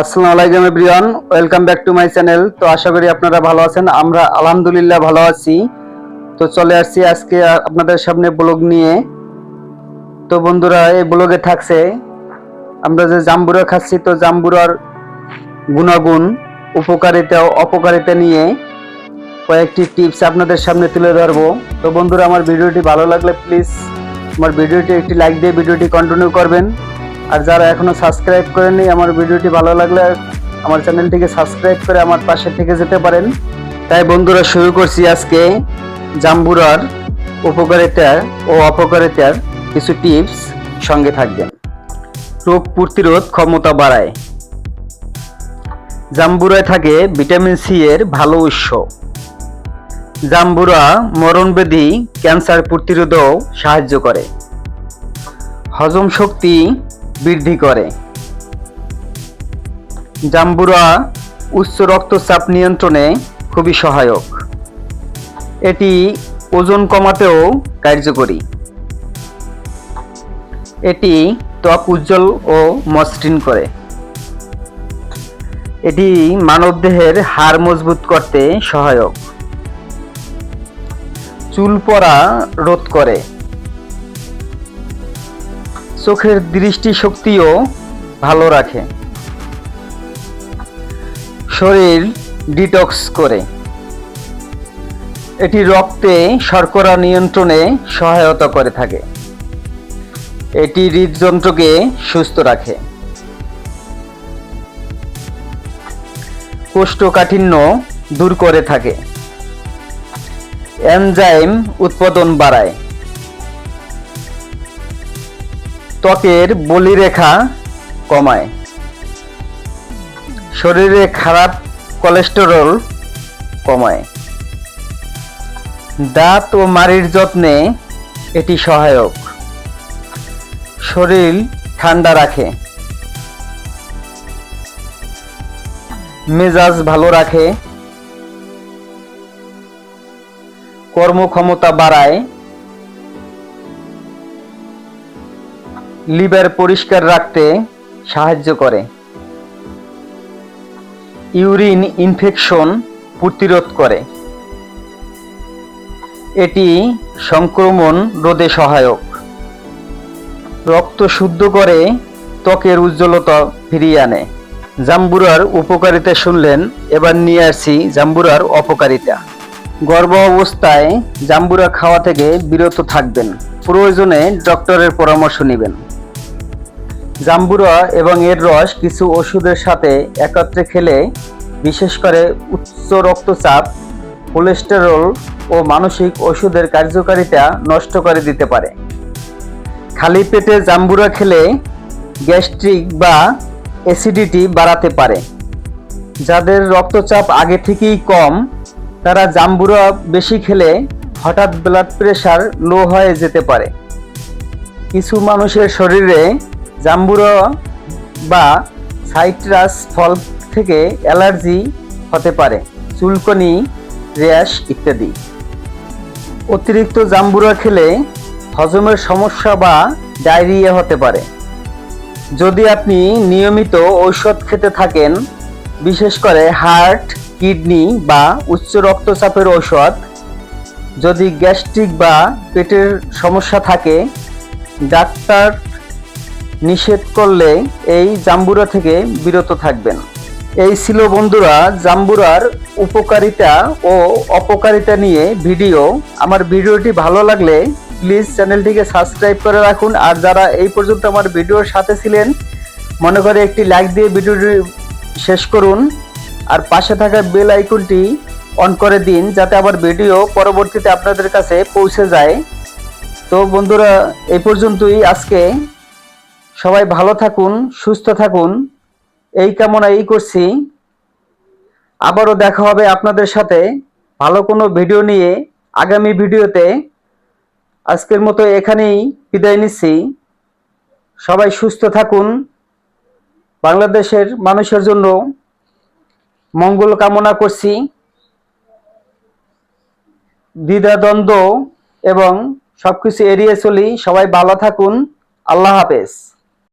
আসসালামু আলাইকুম everyone, welcome back to my channel. তো আশা করি আপনারা ভালো আছেন, আমরা আলহামদুলিল্লাহ ভালো আছি। তো চলে আসছি আজকে আপনাদের সামনে ব্লগ নিয়ে। তো বন্ধুরা, এই ব্লগে থাকছে, আমরা যে জাম্বুরা খাচ্ছি, তো জাম্বুরার গুণাগুণ, উপকারিতা অপকারিতা নিয়ে কয়েকটি টিপস আপনাদের সামনে তুলে ধরবো। তো বন্ধুরা, আমার ভিডিওটি ভালো লাগলে প্লিজ আমার ভিডিওটি একটি লাইক দিয়ে ভিডিওটি কন্টিনিউ করবেন। আর যারা এখনও সাবস্ক্রাইব করেননি, আমার ভিডিওটি ভালো লাগলে আমার চ্যানেলটিকে সাবস্ক্রাইব করে আমার পাশে থেকে যেতে পারেন। তাই বন্ধুরা, শুরু করছি আজকে জাম্বুরার উপকারিতা ও অপকারিতার কিছু টিপস সঙ্গে থাকবেন। রোগ প্রতিরোধ ক্ষমতা বাড়ায়। জাম্বুরায় থাকে ভিটামিন সি এর ভালো উৎস। জাম্বুরা মরণব্যাধি ক্যান্সার প্রতিরোধেও সাহায্য করে। হজম শক্তি বৃদ্ধি করে। জাম্বুরা উচ্চ রক্তচাপ নিয়ন্ত্রণে খুবই সহায়ক। এটি ওজন কমাতেও কার্যকরী। এটি ত্বক উজ্জ্বল ও মসৃণ করে। এটি মানবদেহের হাড় মজবুত করতে সহায়ক। চুল পড়া রোধ করে। চোখের দৃষ্টি শক্তিও ভালো রাখে। শরীর ডিটক্স করে। এটি রক্তে শর্করা নিয়ন্ত্রণে সহায়তা করে থাকে। এটি হৃদযন্ত্রকে সুস্থ রাখে। কোষ্ঠকাঠিন্য দূর করে থাকে। এনজাইম উৎপাদন বাড়ায়। ত্বকের বলিরেখা কমায়। শরীরে খারাপ কোলেস্টেরল কমায়। দাঁত ও মাড়ির যত্নে এটি সহায়ক। শরীর ঠান্ডা রাখে। মেজাজ ভালো রাখে। কর্মক্ষমতা বাড়ায়। লিভার পরিষ্কার রাখতে সাহায্য করে। ইউরিন ইনফেকশন প্রতিরোধ করে। এটি সংক্রমণ রোধে সহায়ক। রক্ত শুদ্ধ করে ত্বকের উজ্জ্বলতা ফিরিয়ে আনে। জাম্বুরার উপকারিতা শুনলেন, এবার নিয়ে আসছি জাম্বুরার অপকারিতা। গর্ভ অবস্থায় জাম্বুরা খাওয়া থেকে বিরত থাকবেন। প্রয়োজনে ডক্টরের পরামর্শ নেবেন। জাম্বুরা এবং এর রস কিছু ওষুধের সাথে একত্রে খেলে, বিশেষ করে উচ্চ রক্তচাপ, কোলেস্টেরল ও মানসিক ওষুধের কার্যকারিতা নষ্ট করে দিতে পারে। খালি পেটে জাম্বুরা খেলে গ্যাস্ট্রিক বা অ্যাসিডিটি বাড়াতে পারে। যাদের রক্তচাপ আগে থেকেই কম, তারা জাম্বুরা বেশি খেলে হঠাৎ ব্লাড প্রেশার লো হয়ে যেতে পারে। কিছু মানুষের শরীরে জাম্বুরা বা সাইট্রাস ফল থেকে অ্যালার্জি হতে পারে, চুলকনি, র্যাশ ইত্যাদি। অতিরিক্ত জাম্বুরা খেলে হজমের সমস্যা বা ডায়রিয়া হতে পারে। যদি আপনি নিয়মিত ঔষধ খেতে থাকেন, বিশেষ করে হার্ট, কিডনি বা উচ্চ রক্তচাপের ঔষধ, যদি গ্যাস্ট্রিক বা পেটের সমস্যা থাকে, ডাক্তার নিষেধ করলে এই জাম্বুরা থেকে বিরত থাকবেন। এই ছিল বন্ধুরা, জাম্বুরার উপকারিতা ও অপকারিতা নিয়ে ভিডিও। আমার ভিডিওটি ভালো লাগলে প্লিজ চ্যানেলটিকে সাবস্ক্রাইব করে রাখুন। আর যারা এই পর্যন্ত আমার ভিডিওর সাথে ছিলেন, মনে করে একটি লাইক দিয়ে ভিডিওটি শেষ করুন। আর পাশে থাকা বেল আইকনটি অন করে দিন যাতে আমার ভিডিও পরবর্তীতে আপনাদের কাছে পৌঁছে যায়। তো বন্ধুরা, এই পর্যন্তই। আজকে সবাই ভালো থাকুন, সুস্থ থাকুন। এই কামনাই করছি। আবারও দেখা হবে আপনাদের সাথে ভালো কোনো ভিডিও নিয়ে আগামী ভিডিওতে। আজকের মতো এখানেই বিদায় নিচ্ছি। সবাই সুস্থ থাকুন। বাংলাদেশের মানুষের জন্য মঙ্গল কামনা করছি। দ্বিধাদ্বন্দ্ব এবং সবকিছু এড়িয়ে চলি। সবাই ভালো থাকুন। আল্লাহ হাফেজ।